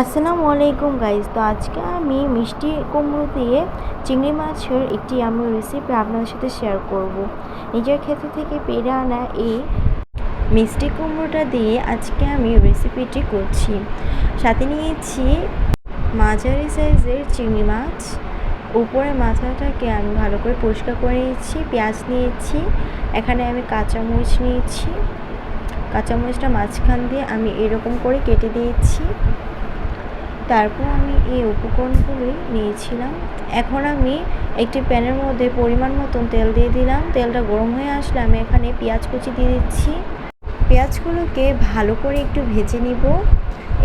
আসসালামু আলাইকুম গাইজ তো আজকে আমি মিষ্টি কুমড়ো দিয়ে চিংড়ি মাছের একটি আমি রেসিপি আপনাদের সাথে শেয়ার করব। নিজের ক্ষেত্র থেকে পেরে আনা এই মিষ্টি কুমড়োটা দিয়ে আজকে আমি রেসিপিটি করছি। সাথে নিয়েছি মাঝারি সাইজের চিংড়ি মাছ। উপরে মাথাটাকে আমি ভালো করে পরিষ্কার করে নিয়েছি, পেঁয়াজ নিয়েছি, এখানে আমি কাঁচামরিচ নিয়েছি। কাঁচামরিচটা মাঝখান দিয়ে আমি এরকম করে কেটে দিয়েছি। তারপর আমি এই উপকরণগুলি নিয়েছিলাম। এখন আমি একটি প্যানের মধ্যে পরিমাণ মতন তেল দিয়ে দিলাম। তেলটা গরম হয়ে আসলে আমি এখানে পেঁয়াজ কুচি দিয়ে দিচ্ছি। পেঁয়াজগুলোকে ভালো করে একটু ভেজে নিব।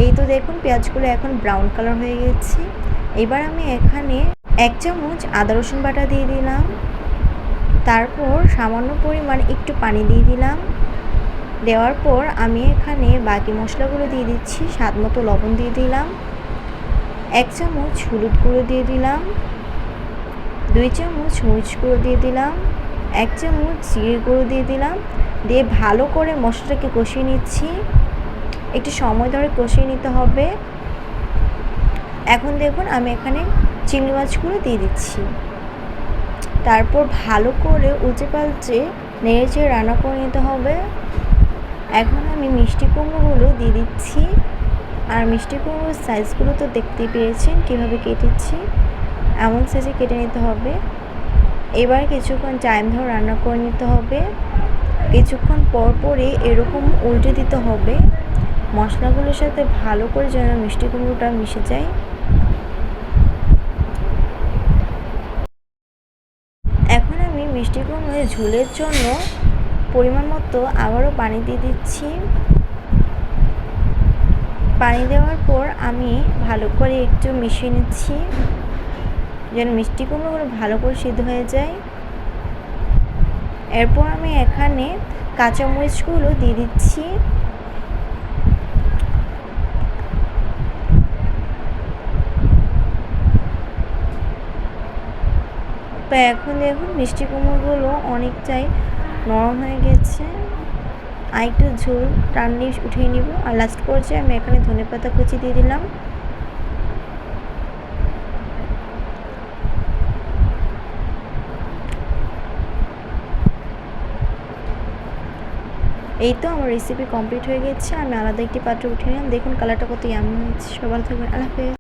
এই তো দেখুন পেঁয়াজগুলো এখন ব্রাউন কালার হয়ে গেছে। এবার আমি এখানে এক চামচ আদা রসুন বাটা দিয়ে দিলাম। তারপর সামান্য পরিমাণ একটু পানি দিয়ে দিলাম। দেওয়ার পর আমি এখানে বাকি মশলাগুলো দিয়ে দিচ্ছি। স্বাদ মতো লবণ দিয়ে দিলাম। এক চামচ হলুদ গুঁড়ো দিয়ে দিলাম, দুই চামচ মরিচ গুঁড়ো দিয়ে দিলাম, এক চামচ জিরে গুঁড়ো দিয়ে দিলাম, দিয়ে ভালো করে মশলাটাকে কষিয়ে নিচ্ছি। একটু সময় ধরে কষিয়ে নিতে হবে। এখন দেখুন আমি এখানে চিংড়ি মাছগুলো দিয়ে দিচ্ছি। তারপর ভালো করে উল্টে পাল্টে নেড়ে চেড়ে রান্না করে নিতে হবে। এখন আমি মিষ্টি কুমড়োগুলো দিয়ে দিচ্ছি। আর মিষ্টি কুমড়োর সাইজগুলো তো দেখতেই পেয়েছেন, কীভাবে কেটেছি? এমন সাইজে কেটে নিতে হবে। এবার কিছুক্ষণ টাইম ধরে রান্না করে নিতে হবে। কিছুক্ষণ পর পরে এরকম উল্টে দিতে হবে। মশলাগুলোর সাথে ভালো করে যেন মিষ্টি কুমড়োটা মিশে যায়। এখন আমি মিষ্টি কুমড়োর ঝোলের জন্য পরিমাণ মতো আবারও পানি দিয়ে দিচ্ছি। পানি দেওয়ার পর আমি ভালো করে একটু মিশিয়ে নিচ্ছি। যেন মিষ্টি কুমড়োগুলো ভালো করে সিদ্ধ হয়ে যায়। এরপর আমি এখানে কাঁচামরিচগুলো দিয়ে দিচ্ছি। তো এখন দেখুন মিষ্টি কুমড়োগুলো অনেকটাই নরম হয়ে গেছে। আরেকটু ঝোল টাননি উঠিয়ে নিব। আর লাস্ট পর্যায়ে আমি এখানে ধনে পাতা কুচি দিয়ে দিলাম। এই তো আমার রেসিপি কমপ্লিট হয়ে গেছে। আমি আলাদা একটি পাত্রে উঠিয়ে নিলাম। দেখুন কালারটা কত ইয়ামি হয়েছে। সবার থাকবেন। আল্লাহ